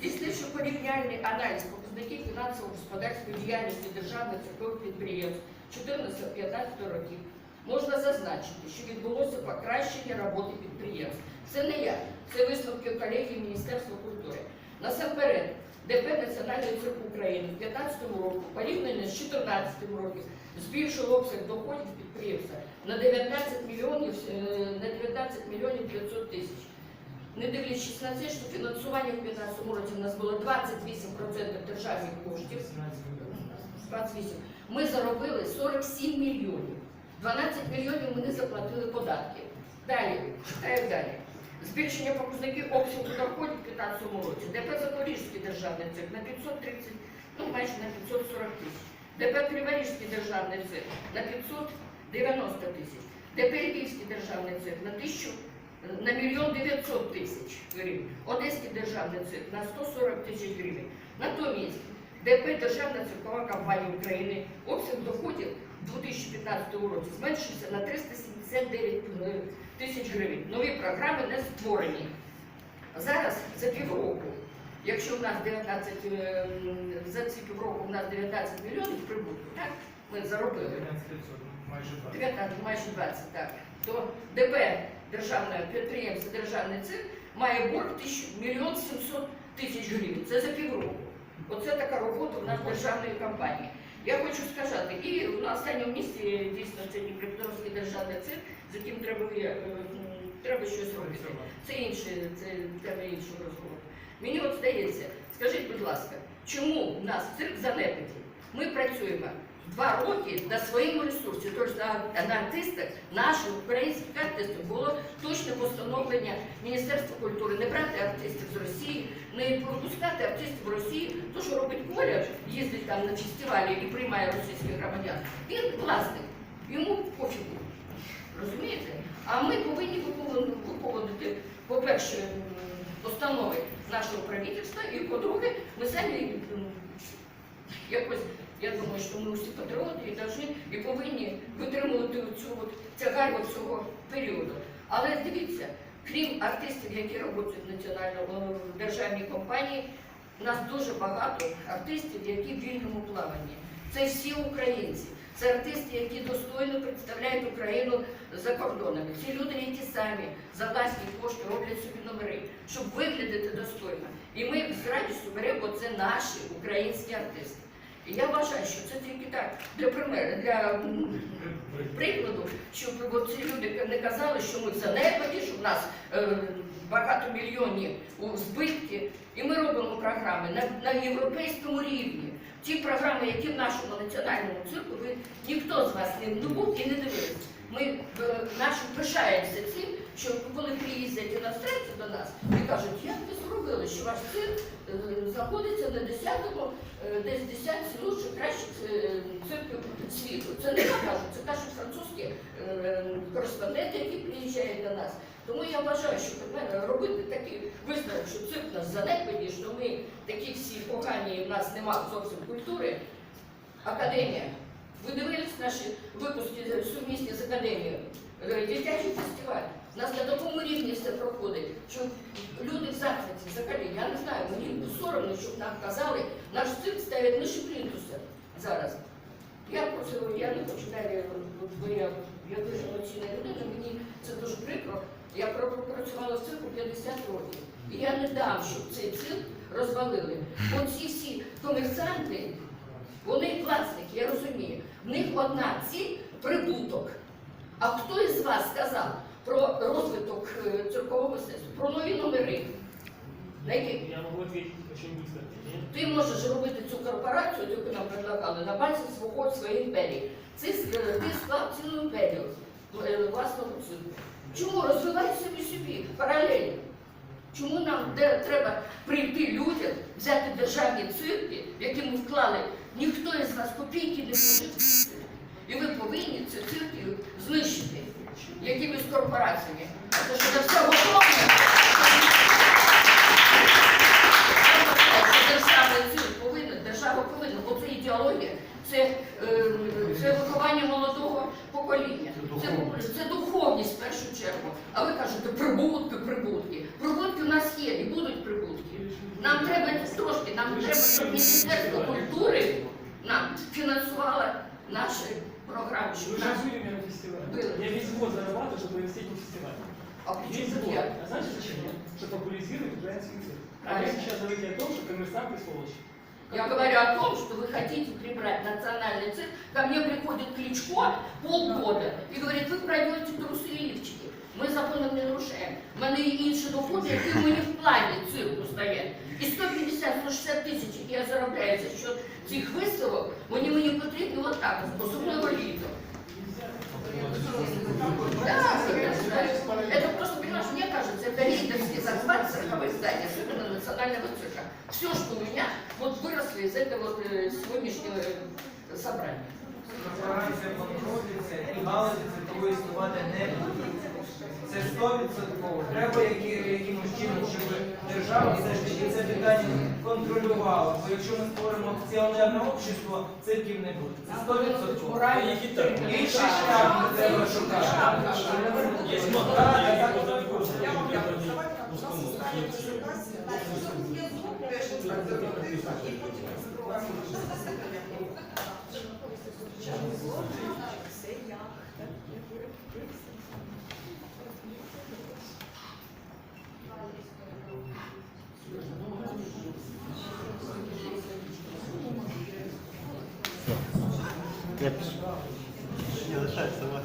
Здійснивши порівняльний аналіз показників фінансово-господарської діяльності державних церковних підприємств 14-15 років, можна зазначити, що відбулося покращення роботи підприємств. Це не я, це висновки колегії Міністерства культури. Насамперед, ДП Національної церкви України в 2015 році порівняно з 2014 роком збільшило обсяг доходів підприємства на 19 мільйонів, е, на 19 мільйонів 900 тисяч. Не дивлячись на це, що фінансування в 2015 році у нас було 28% державних коштів, 28. Ми заробили 47 мільйонів. 12 мільйонів ми не заплатили податки. Далі, читаю далі. Збільшення показників обсягу доходів в 2015 році. ДП Запорізький державний цех на 530, ну майже на 540 тисяч. ДП Криворізький державний цех на 590 тисяч. ДП Львівський державний цех на 1000 на мільйон 900 тисяч гривень. Одеський державний цех на 140 тисяч гривень. Натомість ДП Державна циркова компанія України обсяг доходів у 2015 році зменшився на 379 тисяч гривень. Нові програми не створені. Зараз за півроку, якщо в нас 19, е, за ці півроку в нас 19 мільйонів прибутку, так, ми заробили. 15 майже 20. 19, майже 20, так. То ДП державне підприємство Державний цирк має борг мільйон 700 тисяч гривень. Це за півроку. Оце така робота у нас державної компанії. Я хочу сказати, і на останньому місці дійсно це Дніпропетровський державний цирк, з яким треба, е, треба щось робити. Це інше, це тема іншого розговору. Мені от здається, скажіть, будь ласка, чому в нас цирк занепаді? Ми працюємо два роки на своєму ресурсі, тобто на, артистах, наших українських артистів, було точне постановлення Міністерства культури не брати артистів з Росії, не пропускати артистів в Росії, то що робить Коля, їздить там на фестивалі і приймає російських громадян. Він власник, йому пофігу. Розумієте? А ми повинні виконувати, по-перше, постанови нашого правительства, і по-друге, ми самі якось, я думаю, що ми всі патріоти і повинні, і повинні витримувати цю от тягар от цього періоду. Але дивіться, крім артистів, які працюють в національному державній компанії, у нас дуже багато артистів, які в вільному плаванні. Це всі українці. Це артисти, які достойно представляють Україну за кордонами. Ці люди, які самі за власні кошти роблять собі номери, щоб виглядати достойно. І ми з радістю беремо, це наші українські артисти. І я вважаю, що це тільки так для примеру, для прикладу, щоб ці люди не казали, що ми в занепаді, що в нас е, багато мільйонів у збитки. І ми робимо програми на, на європейському рівні. Ті програми, які в нашому національному цирку, ви ніхто з вас не був і не дивився. Ми е, наші пишаємося що коли приїздять іностранці до нас і кажуть, як ви зробили, що ваш цирк е, знаходиться на 10-му, е, десь 10 лучших кращих е, цирків світу. Це не я кажу, це кажуть французькі кореспонденти, які приїжджають до нас. Тому я вважаю, що робити такий висновок, що цирк нас занепаді, що ми такі всі погані, в нас немає зовсім культури. Академія. Ви дивились наші випуски сумісні з академією? Дитячий фестиваль. У нас на такому рівні все проходить, що люди в захваті взагалі. Я не знаю, мені соромно, щоб нам казали, наш цирк ставить нижче плінтуса зараз. Я просто я не хочу далі, бо я, я дуже емоційна людина, мені це дуже прикро. Я про- працювала в цирку 50 років. І я не дам, щоб цей цирк розвалили. Оці всі комерсанти, вони власники, я розумію. В них одна ціль прибуток. А хто із вас сказав про розвиток е, циркового мистецтва, про нові номери? На які? Я очень быстро. Ти можеш робити цю корпорацію, яку нам предлагали, на базі свого своєї імперії. Це е, ти склав цілу імперію е, власного цирку. Чому розвивай собі собі паралельно? Чому нам де треба прийти людям, взяти державні цирки, в які ми вклали, ніхто із вас копійки не в. І ви повинні ці цирки знищити корпораціями. Тому що це все готове. Держава повинна, бо це ідеологія, це, е, це виховання молодого покоління. Це, це духовність в першу чергу. А ви кажете, прибутки, прибутки. Прибутки у нас є і будуть прибутки. Нам треба трошки, нам треба, щоб Міністерство культури нам фінансувало наші програми, Вы щоб же нас были у меня на фестивале. Было. Я весь год зарабатываю, чтобы провести эти фестивали. а при Весь чому тут год. я? А знаете зачем? Чтобы популяризировать украинский язык. А вы Правильно. сейчас говорите о том, что коммерсанты сволочи. Я говорю о том, что вы хотите прибрать национальный цирк. Ко мне приходит Кличко полгода и говорит, вы пройдете трусы и лифчики. Ми законом не нарушаємо. У мене є інші доходи, які в мені в плані цирку стоять. І 150-160 тисяч, які я заробляю за счет цих виставок, вони мені потрібні отак, особливо літом. Да, я знаю. Это просто, понимаешь, мне кажется, это рейдерский захват цирковых зданий, особенно национального цирка. Все, что у меня, вот выросли из этого э, сегодняшнего э, собрания. Корпорація банкротиться і галузі цифрової існувати не буде. 100%. Треба якимось чином, щоб держава все ж таки це питання контролювала. Бо якщо ми створимо акціонерне общество, цирків не буде. Це 100%. Інший шлях не треба шукати. Есть Так, Не лишайся вас.